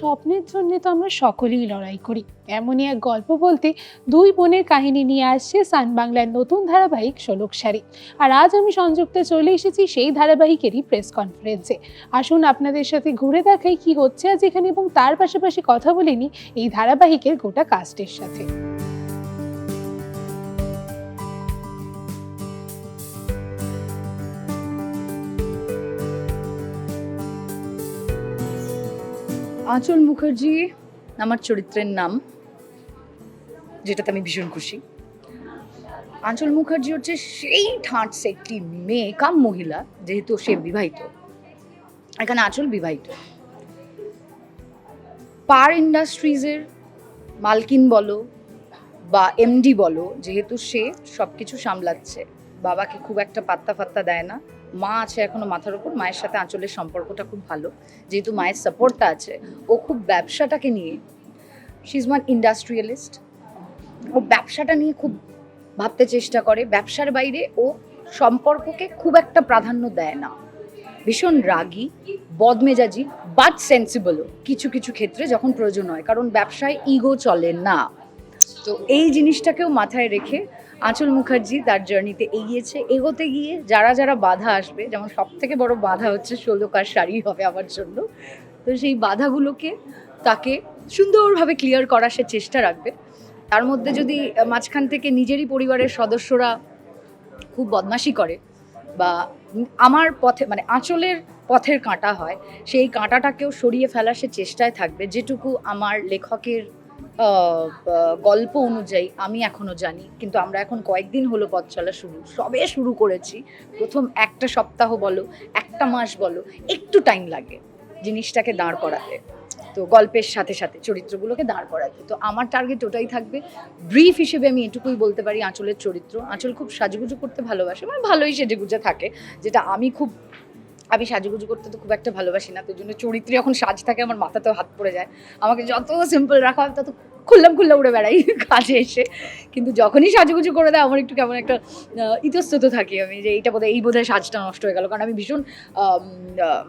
স্বপ্নের জন্য তো আমরা সকলেই লড়াই করি। এমনই এক গল্প বলতে দুই বোনের কাহিনী নিয়ে আসছে সান বাংলার নতুন ধারাবাহিক শোলক সারি। আর আজ আমি সংযুক্ত চলে এসেছি সেই ধারাবাহিকেরই প্রেস কনফারেন্সে আসুন আপনাদের সাথে ঘুরে দেখাই কি হচ্ছে আজ এখানে এবং তার পাশাপাশি কথা বলিনি এই ধারাবাহিকের গোটা কাস্টের সাথে। আঁচল মুখার্জি, আমার চরিত্রের নাম, যেটাতে আমি ভীষণ খুশি। আঁচল মুখার্জি হচ্ছে সেই ঠাঁটস একটি মেয়ে কাম মহিলা, যেহেতু সে বিবাহিত। এখানে আঁচল বিবাহিত। পার ইন্ডাস্ট্রিজের মালকিন বলো বা এমডি বলো, যেহেতু সে সব কিছু সামলাচ্ছে, বাবাকে খুব একটা পাত্তা ফাত্তা দেয় না। মা আছে এখনও মাথার উপর, মায়ের সাথে আঁচলের সম্পর্কটা খুব ভালো। যেহেতু মায়ের সাপোর্টটা আছে, ও খুব ব্যবসাটাকে নিয়ে শি ইজ ইন্ডাস্ট্রিয়ালিস্ট ও ব্যবসাটা নিয়ে খুব ভাবতে চেষ্টা করে, ব্যবসার বাইরে ও সম্পর্ককে খুব একটা প্রাধান্য দেয় না। ভীষণ রাগী, বদমেজাজি বাট সেন্সিবলও কিছু কিছু ক্ষেত্রে যখন প্রয়োজন হয়, কারণ ব্যবসায় ইগো চলে না। তো এই জিনিসটাকেও মাথায় রেখে আঁচল মুখার্জি তার জার্নিতে এগিয়েছে, এগোতে গিয়ে যারা যারা বাধা আসবে, যেমন সব থেকে বড় বাধা হচ্ছে ষোলোকার শাড়ি হবে আমার জন্য। তো সেই বাধাগুলোকে তাকে সুন্দরভাবে ক্লিয়ার করার সে চেষ্টা রাখবে। তার মধ্যে যদি মাঝখান থেকে নিজেরই পরিবারের সদস্যরা খুব বদমাশি করে বা আমার পথে মানে আঁচলের পথের কাঁটা হয়, সেই কাঁটাটাকেও সরিয়ে ফেলার সে চেষ্টায় থাকবে, যেটুকু আমার লেখকের গল্প অনুযায়ী আমি এখনও জানি, কিন্তু আমরা এখন কয়েকদিন হলো পথ চলা শুরু, সবে শুরু করেছি। প্রথম একটা সপ্তাহ বলো, একটা মাস বলো, একটু টাইম লাগে জিনিসটাকে দাঁড় করাতে। তো গল্পের সাথে সাথে, চরিত্রগুলোকে দাঁড় করাতে। তো আমার টার্গেট ওটাই থাকবে। ব্রিফ হিসেবে আমি এটুকুই বলতে পারি আঁচলের চরিত্র। আঁচল খুব সাজুগুজু করতে ভালোবাসে মানে ভালোই সেজেগুজে থাকে। যেটা আমি খুব আমি সাজুগুজু করতে তো খুব একটা ভালোবাসি না তো জন্য চরিত্রে যখন সাজ থাকে আমার মাথাতেও হাত পড়ে যায়। আমাকে যত সিম্পল রাখা হয় তত খুললাম খুল্লা উড়ে বেড়াই কাজে এসে। কিন্তু যখনই সাজুগুজু করে দেয় আমার একটু কেমন একটা ইতস্তত থাকি আমি যে এইটা বোধহয়, এই বোধহয় সাজটা নষ্ট হয়ে গেল। কারণ আমি ভীষণ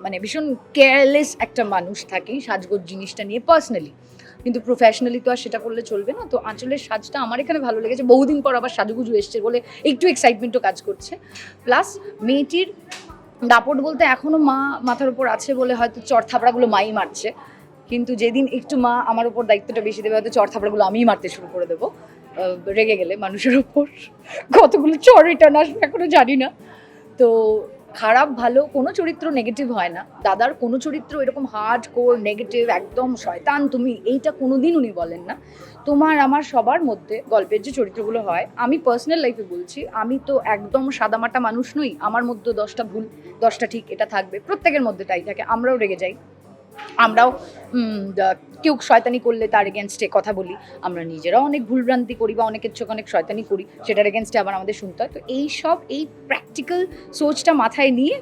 মানে ভীষণ কেয়ারলেস একটা মানুষ থাকি সাজগোজ জিনিসটা নিয়ে পার্সোনালি কিন্তু প্রফেশনালি তো আর সেটা করলে চলবে না। তো আঁচলের সাজটা আমার এখানে ভালো লেগেছে। বহুদিন পর আবার সাজুগুজু এসছে বলে একটু এক্সাইটমেন্টও কাজ করছে। প্লাস মেয়েটির দাপট বলতে এখনও মা মাথার উপর আছে বলে হয়তো চর থাপড়াগুলো মাই মারছে। কিন্তু যেদিন একটু মা আমার উপর দায়িত্বটা বেশি দেবে, হয়তো চর থাপড়াগুলো আমিই মারতে শুরু করে দেবো। রেগে গেলে মানুষের উপর। কতগুলো চর রিটার্ন আসবে এখনও জানি না। তো খারাপ, ভালো কোনো চরিত্র নেগেটিভ হয় না। দাদার কোনো চরিত্র এরকম হার্ড কোর নেগেটিভ একদম শয়তান, তুমি এইটা কোনো দিন উনি বলেন না। তোমার, আমার সবার মধ্যে গল্পের যে চরিত্রগুলো হয়, আমি পার্সোনাল লাইফে বলছি, আমি তো একদম সাদামাটা মানুষ নই, আমার মধ্যে দশটা ভুল, দশটা ঠিক, এটা থাকবে, প্রত্যেকের মধ্যে তাই থাকে, আমরাও রেগে যাই। আমরাও কেউ শয়তানি করলে তার এগেনস্টে কথা বলি। আমরা নিজেরাও অনেক ভুলভ্রান্তি করি বা অনেকের চোখে অনেক শয়তানি করি, সেটার এগেনস্টে আবার আমাদের শুনতে হয়। তো এই সব, এই প্র্যাকটিক্যাল সোচটা মাথায় নিয়ে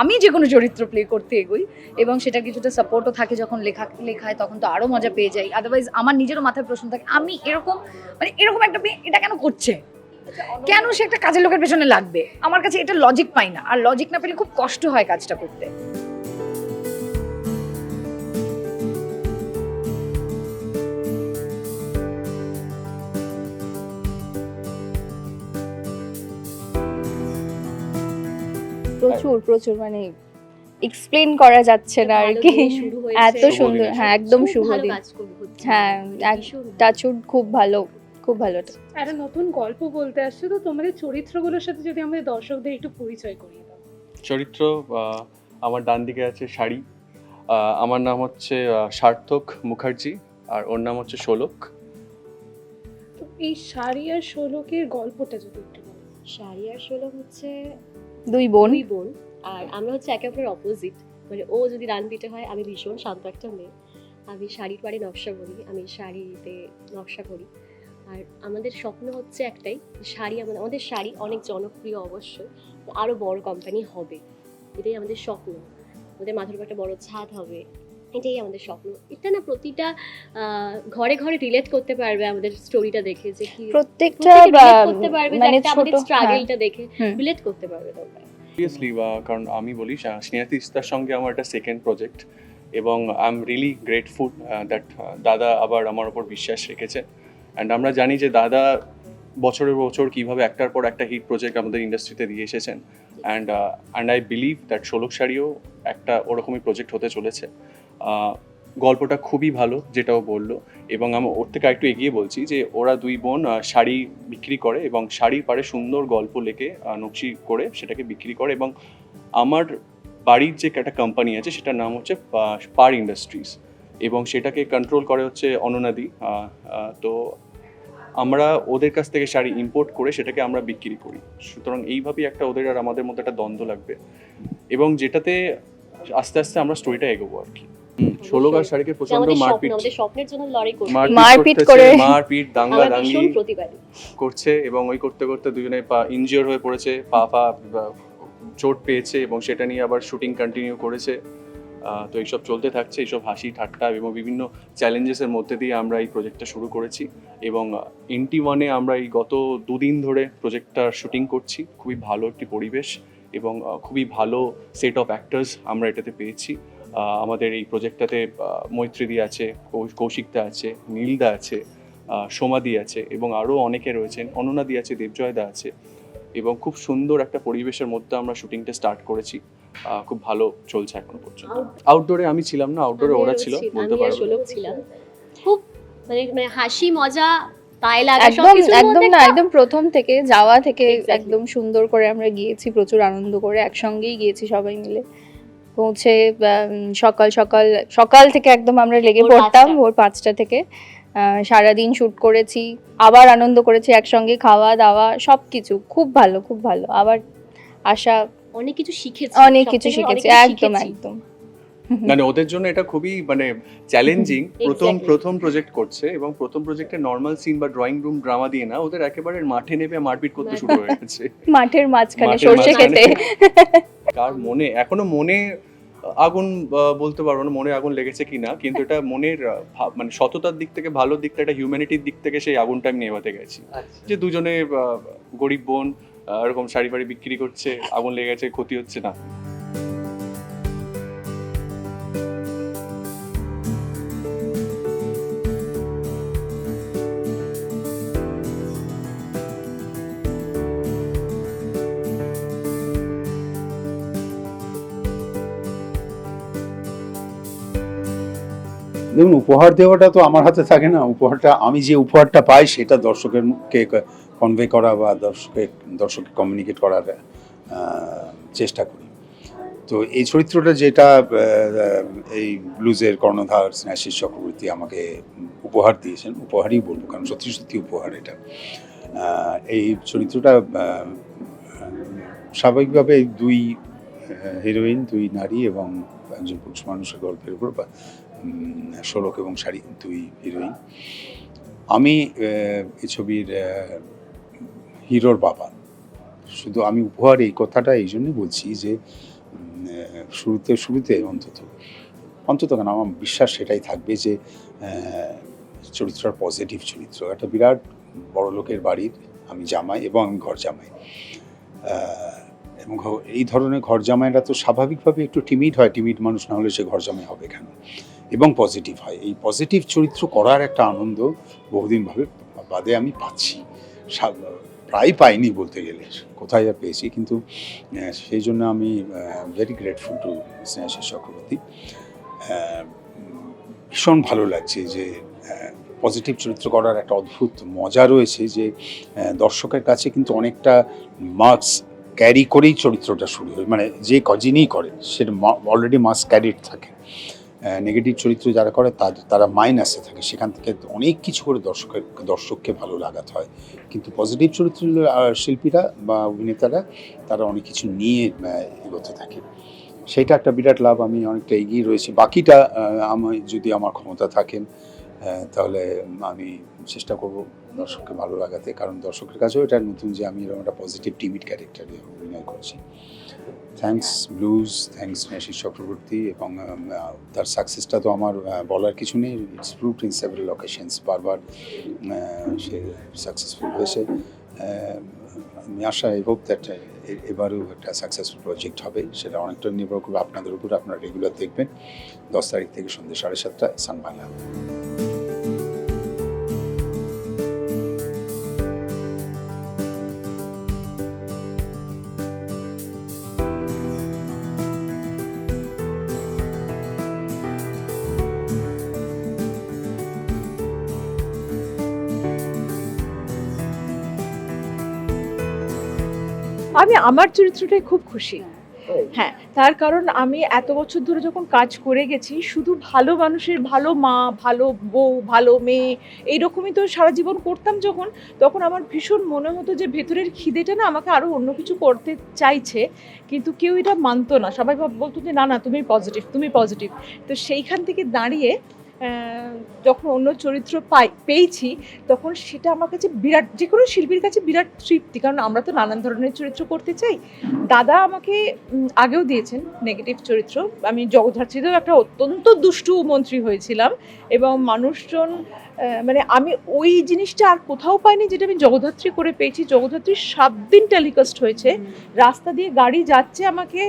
আমি যে কোনো চরিত্র প্লে করতে এগোই এবং সেটা কিছুটা সাপোর্টও থাকে যখন লেখা, লেখায়, তখন তো আরও মজা পেয়ে যাই। আদারওয়াইজ আমার নিজেরও মাথায় প্রশ্ন থাকে, আমি এরকম মানে এরকম একটা মেয়ে, এটা কেন করছে? কেন সে একটা কাজের লোকের পেছনে লাগবে? আমার কাছে এটা লজিক পাই না। আর লজিক না পেলে খুব কষ্ট হয় কাজটা করতে। প্রচুর প্রচুর মানে এক্সপ্লেন করা যাচ্ছে না আর কি। শুরু এত সুন্দর হ্যাঁ একদম শুভ দিন। হ্যাঁ টাচুড খুব ভালো খুব ভালো একটা নতুন গল্প বলতে আসছে তো তোমাদের চরিত্রগুলোর সাথে যদি আমাদের দর্শকদের একটু পরিচয় করিয়ে দাও। চরিত্র আমার ডান দিকে আছে শাড়ি আমার নাম হচ্ছে সার্থক মুখার্জি আর ওর নাম হচ্ছে শোলক তো এই শাড়ি আর ষোলকের গল্পটা যদি একটু বলো। শাড়ি আর ষোলো হচ্ছে দুই বোন। দুই বোন। আর আমরা হচ্ছে একে অপরের অপোজিট মানে ও যদি রানবিটে হয়, আমি ভীষণ শান্ত একটা মেয়ে। আমি শাড়ির পাড়ে নকশা করি, আমি শাড়িতে নকশা করি। আর আমাদের স্বপ্ন হচ্ছে একটাই, শাড়ি আমাদের আমাদের শাড়ি অনেক জনপ্রিয় অবশ্যই আরও বড় কোম্পানি হবে। এটাই আমাদের স্বপ্ন। আমাদের মাথার উপর একটা বড় ছাদ হবে। এটাই আমাদের স্বপ্ন। এটা না প্রতিটা ঘরে ঘরে রিলেট করতে পারবে আমাদের স্টোরিটা দেখে যে কি প্রত্যেকটা বা- করতে পারবে মানে ছোট আমাদের হ্যাঁ। স্ট্রাগলটা দেখে রিলেট করতে পারবে তোমরা সিরিয়াসলি কারণ আমি বলি স্নেহাতি ইস্তার সঙ্গে আমার একটা সেকেন্ড প্রজেক্ট এবং I am really grateful that দাদা আবার আমার ওপর বিশ্বাস রেখেছে। অ্যান্ড আমরা জানি যে দাদা বছরের বছর কীভাবে একটার পর একটা হিট প্রজেক্ট আমাদের ইন্ডাস্ট্রিতে দিয়ে এসেছেন। And and I believe that ষোলক শাড়িও একটা ওরকমই প্রজেক্ট হতে চলেছে। গল্পটা খুবই ভালো যেটাও বলল। এবং আমি ওর থেকে একটু এগিয়ে বলছি যে, ওরা দুই বোন শাড়ি বিক্রি করে এবং শাড়ির পারে সুন্দর গল্প লেখে নকশি করে সেটাকে বিক্রি করে এবং আমার বাড়ির যে একটা কোম্পানি আছে সেটার নাম হচ্ছে পার ইন্ডাস্ট্রিজ এবং সেটাকে কন্ট্রোল করে হচ্ছে অননাদি। তো আমরা ওদের কাছ থেকে শাড়ি ইম্পোর্ট করে সেটাকে আমরা বিক্রি করি। সুতরাং এইভাবেই একটা ওদের আর আমাদের মধ্যে একটা দ্বন্দ্ব লাগবে। এবং যেটাতে আস্তে আস্তে আমরা স্টোরিটা এগোবো আর কি। ষোলো গাছ শাড়িকে প্রচণ্ড মারপিট আমাদের স্বপ্নের জন্য লড়াই করছে। মারপিট করে। মারপিট দাঙ্গা আমরা দাঙ্গি করছে এবং ওই করতে করতে দুজনে পা ইনজিওর হয়ে পড়েছে পা পা চোট পেয়েছে এবং সেটা নিয়ে আবার শুটিং কন্টিনিউ করেছে। তো এইসব চলতে থাকছে এইসব হাসি ঠাট্টা এবং বিভিন্ন চ্যালেঞ্জেসের মধ্যে দিয়ে আমরা এই প্রজেক্টটা শুরু করেছি এবং এনটি ওয়ানে আমরা এই গত দুদিন ধরে প্রজেক্টটার শুটিং করছি। খুবই ভালো একটি পরিবেশ এবং খুবই ভালো সেট অফ অ্যাক্টার্স আমরা এটাতে পেয়েছি। আমাদের এই প্রজেক্টটাতে মৈত্রীদি আছে কৌশিকদা আছে নীলদা আছে সোমাদি আছে এবং আরও অনেকে রয়েছেন। অননাদি আছে দেবজয়দা আছে। এবং খুব সুন্দর একটা পরিবেশের মধ্যে আমরা শুটিংটা স্টার্ট করেছি। আহ, খুব ভালো চলছে এখনও পর্যন্ত। আউটডোরে আমি ছিলাম না আউটডোরে ওরা ছিল বলতে পারব ছিলাম। খুব মানে মানে হাসি মজা তাই লাগে একদম একদম না একদম প্রথম থেকে যাওয়া থেকে একদম সুন্দর করে আমরা গিয়েছি প্রচুর আনন্দ করে একসঙ্গেই গিয়েছি সবাই মিলে। পৌঁছে সকাল সকাল সকাল থেকে একদম আমরা লেগে পড়তাম ভোর পাঁচটা থেকে। আহ, সারাদিন শ্যুট করেছি আবার আনন্দ করেছি একসঙ্গে খাওয়া দাওয়া সব কিছু খুব ভালো খুব ভালো। আবার আশা অনেক কিছু শিখেছি অনেক কিছু শিখেছি একদম একদম। মানে ওদের জন্য এটা খুবই মানে চ্যালেঞ্জিং প্রথম প্রথম প্রজেক্ট করছে এবং প্রথম প্রজেক্টে নর্মাল সিন বা ড্রয়িং রুম ড্রামা দিয়ে না ওদের একেবারে মাঠে নেমে মারপিট করতে শুরু হয়ে গেছে মাঠের মাঝখানে সর্ষে। খেতে। কার মনে এখনও মনে আগুন বলতে পারব না মনে আগুন লেগেছে কিনা কিন্তু এটা মনের মানে সততার দিক থেকে ভালো দিকটা এটা হিউম্যানিটির দিক থেকে সেই আগুনটা আমি নেভাতে গেছি। যে দুজনে গরিব বোন এরকম শাড়ি ফাড়ি বিক্রি করছে আগুন লেগে গেছে ক্ষতি হচ্ছে না। দেখুন, উপহার দেওয়াটা তো আমার হাতে থাকে না। উপহারটা আমি যে উপহারটা পাই, সেটা দর্শকের কে কনভে করা বা দর্শকের দর্শককে কমিউনিকেট করার চেষ্টা করি। তো এই চরিত্রটা যেটা এই ব্লুজের কর্ণধার স্নেহাশিস চক্রবর্তী আমাকে উপহার দিয়েছেন, উপহারই বলব, কারণ সত্যি সত্যি উপহার এটা। এই চরিত্রটা স্বাভাবিকভাবে দুই হিরোইন দুই নারী এবং একজন পুরুষ মানুষের গল্পের উপর শোলক এবং শাড়ি দুই হিরোইন। আমি এই ছবির হিরোর বাবা। শুধু আমি উপহার এই কথাটা এই জন্যই বলছি যে শুরুতে শুরুতে অন্তত অন্তত কেন আমার বিশ্বাস সেটাই থাকবে যে চরিত্রটা পজিটিভ চরিত্র। একটা বিরাট বড় লোকের বাড়ির আমি জামাই এবং আমি ঘর জামাই। এবং এই ধরনের ঘর জামাইরা তো স্বাভাবিকভাবে একটু টিমিড হয়। টিমিড মানুষ না হলে সে ঘর জামাই হবে কেন? এবং পজিটিভ হয়। এই পজিটিভ চরিত্র করার একটা আনন্দ বহুদিন ভাবে বাদে আমি পাচ্ছি। প্রায় পাইনি বলতে গেলে, কোথায় আর পেয়েছি? কিন্তু সেই জন্য আমি very grateful to Snehashish Chakraborty. ভীষণ ভালো লাগছে যে পজিটিভ চরিত্র করার একটা অদ্ভুত মজা রয়েছে যে দর্শকের কাছে কিন্তু অনেকটা মার্কস ক্যারি করেই চরিত্রটা শুরু হয়। মানে যে কজিনই করে সেটা অলরেডি মার্কস ক্যারিড থাকে। নেগেটিভ চরিত্র যারা করে তাদের তারা মাইনাসে থাকে। সেখান থেকে অনেক কিছু করে দর্শকের, দর্শককে ভালো লাগাতে হয়। কিন্তু পজিটিভ চরিত্র শিল্পীরা বা অভিনেতারা, তারা অনেক কিছু নিয়ে এগোতে থাকে। সেটা একটা বিরাট লাভ। আমি অনেকটা এগিয়ে রয়েছি। বাকিটা আমি যদি আমার ক্ষমতা থাকেন তাহলে আমি চেষ্টা করব দর্শককে ভালো লাগাতে। কারণ দর্শকের কাছেও এটা নতুন যে আমি এরকম একটা পজিটিভ টিমিড ক্যারেক্টারে অভিনয় করছি। থ্যাঙ্কস ব্লুজ থ্যাঙ্কস মেশি চক্রবর্তী এবং তার সাকসেসটা তো আমার বলার কিছু নেই। It's proved in several locations বারবার সে সাকসেসফুল হয়েছে। আমি আশা আই হোপ দ্যাট এবারেও একটা সাকসেসফুল প্রজেক্ট হবে। সেটা অনেকটা নির্ভর করবে আপনাদের উপর। আপনারা রেগুলার দেখবেন। দশ তারিখ থেকে সন্ধ্যে সাড়ে সাতটা সান বাংলা আমি আমার চরিত্রটাই খুব খুশি। হ্যাঁ তার কারণ আমি এত বছর ধরে যখন কাজ করে গেছি শুধু ভালো মানুষের ভালো মা ভালো বউ ভালো মেয়ে এইরকমই তো সারা জীবন করতাম যখন তখন আমার ভীষণ মনে হতো যে ভেতরের খিদেটা না আমাকে আরও অন্য কিছু করতে চাইছে কিন্তু কেউ এটা মানতো না। সবাই বলতো যে না না তুমি পজিটিভ তুমি পজিটিভ তো সেইখান থেকে দাঁড়িয়ে যখন অন্য চরিত্র পাই, পেয়েছি, তখন সেটা আমার কাছে বিরাট যে কোনো শিল্পীর কাছে বিরাট তৃপ্তি। কারণ আমরা তো নানান ধরনের চরিত্র করতে চাই। দাদা আমাকে আগেও দিয়েছেন নেগেটিভ চরিত্র। আমি জগদ্ধাত্রীতেও একটা অত্যন্ত দুষ্টু মন্ত্রী হয়েছিলাম এবং মানুষজন মানে আমি ওই জিনিসটা আর কোথাও পাইনি যেটা আমি জগদ্ধাত্রী করে পেয়েছি। জগদ্ধাত্রী সাত দিন টেলিকাস্ট হয়েছে। রাস্তা দিয়ে গাড়ি যাচ্ছে আমাকে,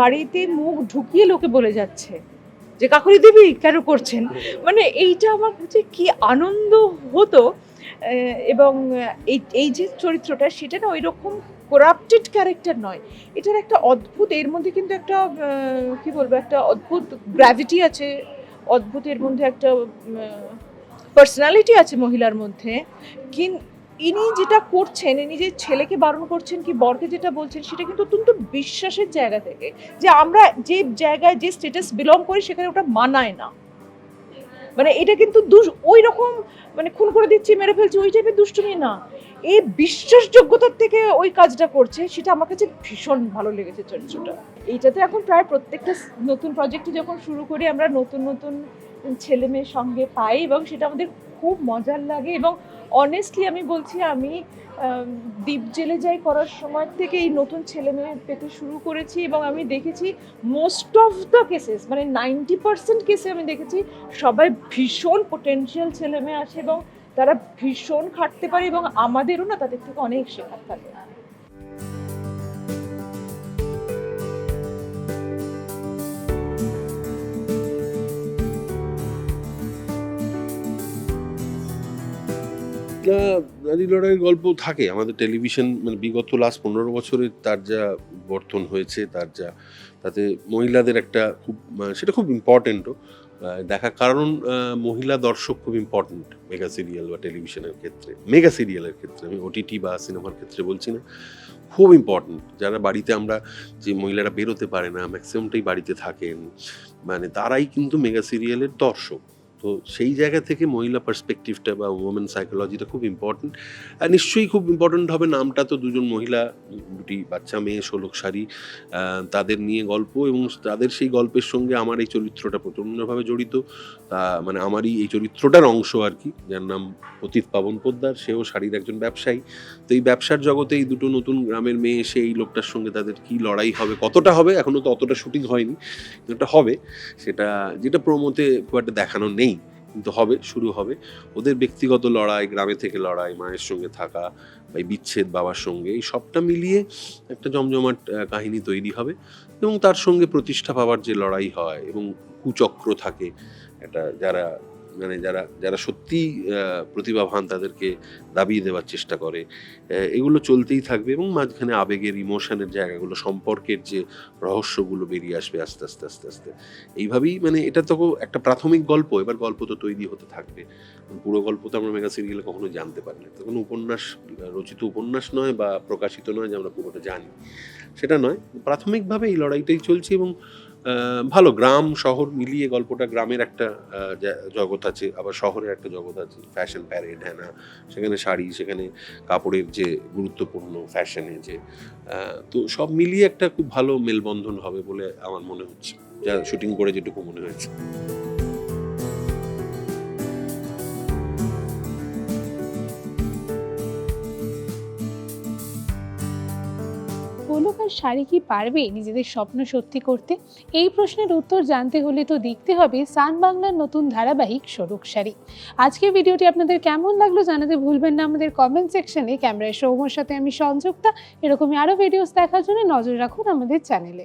গাড়িতে মুখ ঢুকিয়ে লোকে বলে যাচ্ছে। যে কাকুরি দেবী কেন করছেন? মানে এইটা আমার কাছে কি আনন্দ হতো এবং এই এই যে চরিত্রটা সেটা না ওই রকম করাপ্টেড ক্যারেক্টার নয়। এটার একটা অদ্ভুত, এর মধ্যে কিন্তু একটা কি বলব, একটা অদ্ভুত গ্র্যাভিটি আছে, অদ্ভুত এর মধ্যে একটা পার্সোনালিটি আছে মহিলার মধ্যে। কিন ইনি যেটা করছেন, ইনি যে ছেলেকে বারণ করছেন কি বরকে যেটা বলছেন, সেটা কিন্তু অত্যন্ত বিশ্বাসের জায়গা থেকে যে আমরা যে জায়গায় যে স্টেটাস বিলং করি, সেখানে ওটা মানায় না। মানে এটা কিন্তু দুষ, ওই রকম মানে খুন করে দিচ্ছি, মেরে ফেলছি, ওই টাইপের দুষ্টুমি না। এই বিশ্বাসযোগ্যতার থেকে ওই কাজটা করছে, সেটা আমার কাছে ভীষণ ভালো লেগেছে চরিত্রটা। এইটাতে এখন প্রায় প্রত্যেকটা নতুন প্রজেক্টে যখন শুরু করি, আমরা নতুন নতুন ছেলে মেয়ের সঙ্গে পাই এবং সেটা আমাদের খুব মজার লাগে এবং অনেস্টলি আমি বলছি, আমি দ্বীপ জেলে যাই করার সময় থেকে এই নতুন ছেলে মেয়ে পেতে শুরু করেছি এবং আমি দেখেছি মোস্ট অফ দ্য কেসেস মানে নাইনটি পার্সেন্ট কেসে আমি দেখেছি সবাই ভীষণ পোটেনশিয়াল ছেলে মেয়ে আসে এবং তারা ভীষণ খাটতে পারে এবং আমাদেরও না তাদের থেকে অনেক শেখার থাকে। না নারী লড়াইয়ের গল্প থাকে। আমাদের টেলিভিশন মানে বিগত লাস্ট পনেরো বছরে তার যা বর্তন হয়েছে, তার যা, তাতে মহিলাদের একটা খুব সেটা খুব ইম্পর্টেন্টও দেখা কারণ মহিলা দর্শক খুব ইম্পর্টেন্ট মেগা সিরিয়াল বা টেলিভিশনের ক্ষেত্রে। মেগা সিরিয়ালের ক্ষেত্রে, আমি ওটিটি বা সিনেমার ক্ষেত্রে বলছি না। খুব ইম্পর্টেন্ট যারা বাড়িতে আমরা যে মহিলারা বেরোতে পারে না ম্যাক্সিমামটাই বাড়িতে থাকেন মানে তারাই কিন্তু মেগা সিরিয়ালের দর্শক। তো সেই জায়গা থেকে মহিলা পার্সপেক্টিভটা বা ওমেন সাইকোলজিটা খুব ইম্পর্টেন্ট আর নিশ্চয়ই খুব ইম্পর্টেন্ট হবে নামটা তো দুজন মহিলা, দুটি বাচ্চা, মেয়ে, ষোলক শাড়ি তাদের নিয়ে গল্প এবং তাদের সেই গল্পের সঙ্গে আমার এই চরিত্রটা প্রচণ্ডভাবে জড়িত। তা মানে আমারই এই চরিত্রটার অংশ আর কি, যার নাম অতীত পাবন পোদ্দার, সেও শাড়ির একজন ব্যবসায়ী। তো এই ব্যবসার জগতে এই দুটো নতুন গ্রামের মেয়ে এসে এই লোকটার সঙ্গে তাদের কি লড়াই হবে, কতটা হবে এখনও তো অতটা শুটিং হয়নি, কিন্তু হবে। সেটা, যেটা প্রমোতে খুব একটা দেখানো নেই। হবে, শুরু হবে। ওদের ব্যক্তিগত লড়াই, গ্রামে থেকে লড়াই, মায়ের সঙ্গে থাকা বা বিচ্ছেদ বাবার সঙ্গে, এই সবটা মিলিয়ে একটা জমজমাট কাহিনী তৈরি হবে এবং তার সঙ্গে প্রতিষ্ঠা পাওয়ার যে লড়াই হয় এবং কুচক্র থাকে একটা যারা মানে যারা যারা সত্যি প্রতিভাবান তাদেরকে দাবিয়ে দেওয়ার চেষ্টা করে। এগুলো চলতেই থাকবে এবং মাঝখানে আবেগের, ইমোশনের জায়গাগুলো, সম্পর্কের যে রহস্যগুলো বেরিয়ে আসবে আস্তে আস্তে আস্তে আস্তে। এইভাবেই মানে এটা তো একটা প্রাথমিক গল্প, এবার গল্প তো তৈরি হতে থাকবে। পুরো গল্প তো আমরা মেগা সিরিয়ালে কখনো জানতে পারি না। তখন উপন্যাস, রচিত উপন্যাস নয় বা প্রকাশিত নয় যে আমরা পুরোটা জানি। সেটা নয়, প্রাথমিকভাবে এই লড়াইটাই চলছে এবং ভালো, গ্রাম, শহর মিলিয়ে গল্পটা গ্রামের একটা জগৎ আছে, আবার শহরের একটা জগৎ আছে ফ্যাশন প্যারেড হ্যানা সেখানে শাড়ি, সেখানে কাপড়ের যে গুরুত্বপূর্ণ ফ্যাশনে যে তো সব মিলিয়ে একটা খুব ভালো মেলবন্ধন হবে বলে আমার মনে হচ্ছে, যা শুটিং করে যেটুকু মনে হয়েছে। গোলক আর শাড়ি কি পারবে নিজেদের স্বপ্ন সত্যি করতে? এই প্রশ্নের উত্তর জানতে হলে তো দেখতে হবে সান বাংলার নতুন ধারাবাহিক সড়ক শাড়ি। আজকের ভিডিওটি আপনাদের কেমন লাগল জানাতে ভুলবেন না। আমাদের কমেন্ট সেকশনে ক্যামেরায় সৌমর সাথে আমি সংযুক্তা। এরকমই আরও ভিডিওস দেখার জন্য নজর রাখুন আমাদের চ্যানেলে